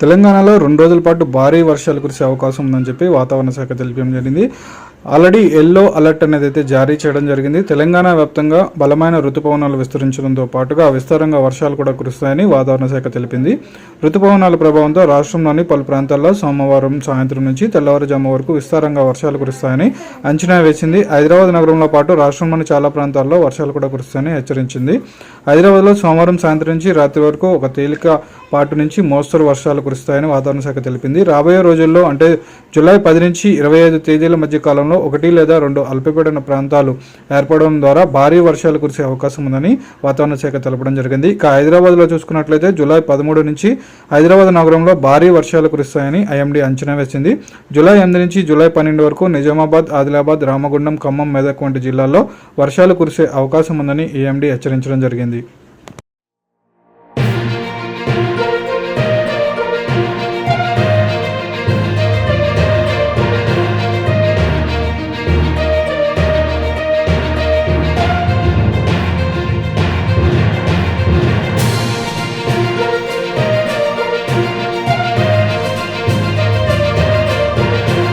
తెలంగాణలో రెండు రోజుల పాటు భారీ వర్షాలు కురిసే అవకాశం ఉందని చెప్పి వాతావరణ శాఖ తెలిపడం జరిగింది. ఆల్రెడీ ఎల్లో అలర్ట్ అనేది అయితే జారీ చేయడం జరిగింది. తెలంగాణ వ్యాప్తంగా బలమైన రుతుపవనాలు విస్తరించడంతో పాటుగా విస్తారంగా వర్షాలు కూడా కురుస్తాయని వాతావరణ శాఖ తెలిపింది. రుతుపవనాల ప్రభావంతో రాష్ట్రంలోని పలు ప్రాంతాల్లో సోమవారం సాయంత్రం నుంచి తెల్లవారుజాము వరకు విస్తారంగా వర్షాలు కురుస్తాయని అంచనా వేసింది. హైదరాబాద్ నగరంలో పాటు రాష్ట్రంలోని చాలా ప్రాంతాల్లో వర్షాలు కూడా కురుస్తాయని హెచ్చరించింది. హైదరాబాద్లో సోమవారం సాయంత్రం నుంచి రాత్రి వరకు ఒక తేలిక పాటు నుంచి మోస్తరు వర్షాలు కురుస్తాయని వాతావరణ శాఖ తెలిపింది. రాబోయే రోజుల్లో అంటే జూలై పది నుంచి ఇరవై ఐదు తేదీల మధ్య కాలంలో ఒకటి లేదా రెండు అల్పపీడన ప్రాంతాలు ఏర్పడడం ద్వారా భారీ వర్షాలు కురిసే అవకాశం ఉందని వాతావరణ శాఖ తెలపడం జరిగింది. ఇక హైదరాబాద్లో చూసుకున్నట్లయితే జూలై పదమూడు నుంచి హైదరాబాద్ నగరంలో భారీ వర్షాలు కురుస్తాయని ఐఎండీ అంచనా వేసింది. జూలై ఎనిమిది నుంచి జూలై పన్నెండు వరకు నిజామాబాద్ ఆదిలాబాద్ రామగుండం ఖమ్మం మెదక్ వంటి జిల్లాల్లో వర్షాలు కురిసే అవకాశం ఉందని ఈఎండీ హెచ్చరించడం జరిగింది.